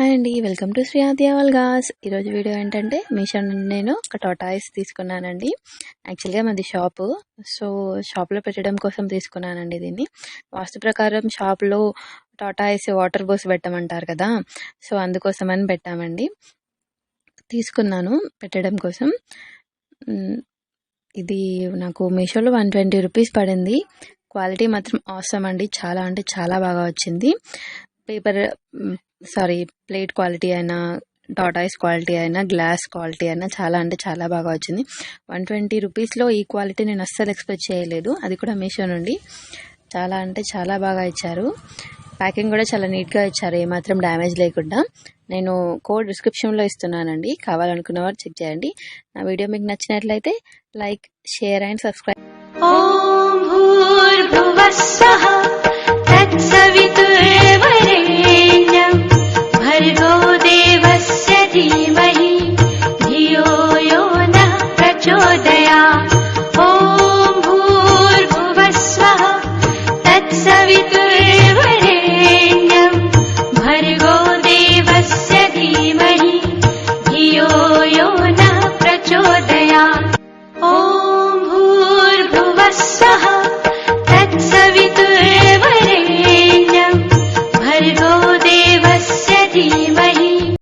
Hi అండి welcome to Shri ఆద్యావల్ గాస్ ఈరోజు వీడియో ఏంటంటే మీషో నుండి నేను ఒక టోటాయిస్ తీసుకున్నానండి. యాక్చువల్గా మాది షాపు. సో షాప్లో పెట్టడం కోసం తీసుకున్నానండి దీన్ని. వాస్తు ప్రకారం షాప్లో టోటాయిస్ వాటర్ బోస్ పెట్టమంటారు కదా. సో అందుకోసం అని పెట్టామండి. తీసుకున్నాను పెట్టడం కోసం. ఇది నాకు మీషోలో వన్ ట్వంటీ రూపీస్ పడింది. క్వాలిటీ మాత్రం అవసరం అండి. చాలా అంటే చాలా బాగా వచ్చింది. పేపర్ సారీ ప్లేట్ క్వాలిటీ అయినా టాటాయిస్ క్వాలిటీ అయినా గ్లాస్ క్వాలిటీ అయినా చాలా అంటే చాలా బాగా వచ్చింది. వన్ ట్వంటీ రూపీస్లో ఈ క్వాలిటీ నేను అస్సలు ఎక్స్పెక్ట్ చేయలేదు. అది కూడా మీషో నుండి. చాలా అంటే చాలా బాగా ఇచ్చారు. ప్యాకింగ్ కూడా చాలా నీట్గా ఇచ్చారు. ఏమాత్రం డ్యామేజ్ లేకుండా. నేను కోడ్ డిస్క్రిప్షన్లో ఇస్తున్నానండి. కావాలనుకున్న వారు చెక్ చేయండి. నా వీడియో మీకు నచ్చినట్లయితే like share and subscribe. Oh! தேவை.